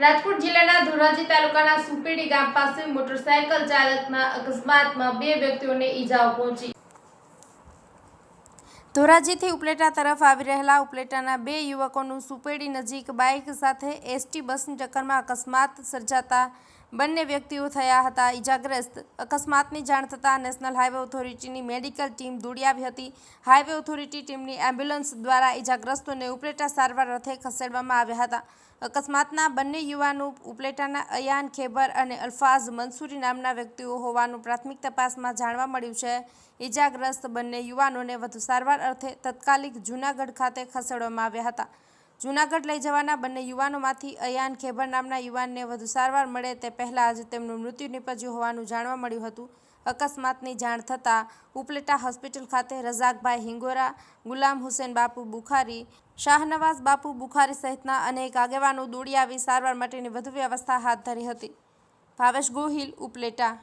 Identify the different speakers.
Speaker 1: રાજકોટ જિલ્લાના ધોરાજી તાલુકાના સુપેડી ગામ પાસે મોટરસાયકલ ચાલકના અકસ્માતમાં બે વ્યક્તિઓને ઈજાઓ પહોંચી. ધોરાજીથી ઉપલેટા તરફ આવી રહેલા ઉપલેટાના બે યુવકોનું સુપેડી નજીક બાઇક સાથે એસટી બસની ટક્કરમાં અકસ્માત સર્જાતા બંને વ્યક્તિઓ થયા હતા. ઈજાગ્રસ્ત, અકસ્માતની જાણ થતાં નેશનલ હાઈવે ઓથોરિટીની મેડિકલ ટીમ દોડી આવી હતી. હાઈવે ઓથોરિટી ટીમની એમ્બ્યુલન્સ દ્વારા ઈજાગ્રસ્તોને ઉપલેટા સારવાર અર્થે ખસેડવામાં આવ્યા હતા. અકસ્માતના બંને યુવાનો ઉપલેટાના અયાન ખેબર અને અલ્ફાઝ મંસૂરી નામના વ્યક્તિઓ હોવાનું પ્રાથમિક તપાસમાં જાણવા મળ્યું છે. ઈજાગ્રસ્ત બંને યુવાનોને વધુ સારવાર અર્થે તત્કાલિક જૂનાગઢ ખાતે ખસેડવામાં આવ્યા હતા. જૂનાગઢ લઈ જવાના બંને યુવાનોમાંથી અયાન ખેબર નામના યુવાનને વધુ સારવાર મળે તે પહેલાં જ તેમનું મૃત્યુ નિપજ્યું હોવાનું જાણવા મળ્યું હતું. અકસ્માતની જાણ થતાં ઉપલેટા હોસ્પિટલ ખાતે રઝાકભાઈ હિંગોરા, ગુલામ હુસેન બાપુ બુખારી, શાહનવાઝ બાપુ બુખારી સહિતના અનેક આગેવાનો દોડી આવી સારવાર માટેની વધુ વ્યવસ્થા હાથ ધરી હતી. ભાવેશ ગોહિલ, ઉપલેટા.